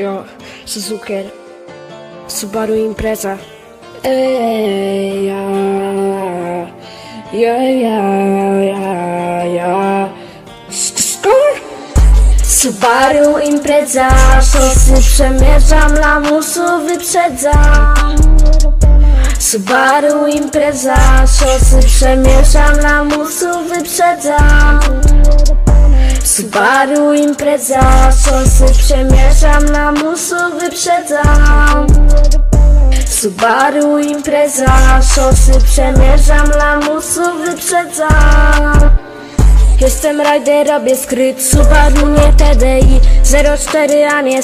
Jo, Suzuki. Subaru Impreza. Ja, ja, ja, ja, ja. Subaru Impreza, szosy przemierzam, lamusu wyprzedzam. Subaru Impreza, szosy przemierzam, lamusu wyprzedzam. Subaru Impreza, szosy przemierzam, Subaru Impreza, szosy przemierzam, lamusu wyprzedzam. Jestem rider, robię skryt, Subaru nie TDI 04, a nie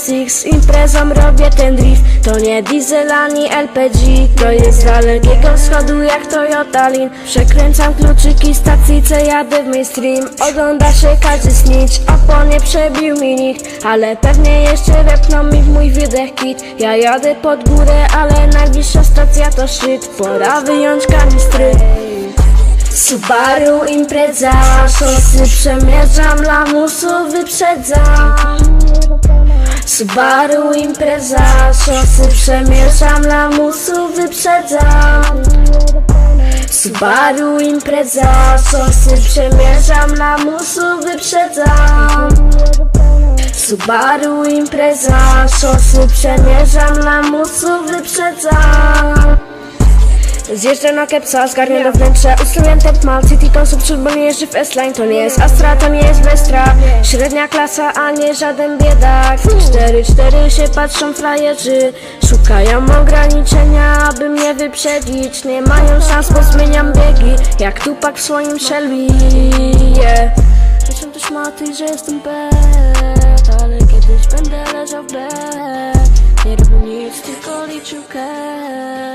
imprezą robię ten drift To nie diesel ani LPG, to jest z dalekiego wschodu jak Toyota Lin. Przekręcam kluczyki stacyjce, jadę w mainstream. Ogląda się każdy snitch, oponie przebił mi nikt. Ale pewnie jeszcze wepną mi wydech kit Ja jadę pod górę, ale najbliższa stacja to szczyt Pora wyjąć kanistry Subaru Impreza, szosy przemierzam, lamusu wyprzedzam. Subaru Impreza, szosy przemierzam, lamusu wyprzedzam. Subaru Impreza, szosy przemierzam, lamusu wyprzedzam. Subaru Impreza, szosy przemierzam, lamusu wyprzedzam. Zjeżdżę na kepsa, zgarnię do wnętrza Ustawiam temp mal, city konsum, bo nie jeżdżę w S-Line To nie jest Astra, to nie jest Vestra. Średnia klasa, a nie żaden biedak. 4-4 się patrzą frajerzy. Szukają ograniczenia, aby mnie wyprzedzić. Nie mają szans, bo zmieniam biegi Jak Tupak w swoim Shelby yeah. Są też maty, że jestem bad te eu quero.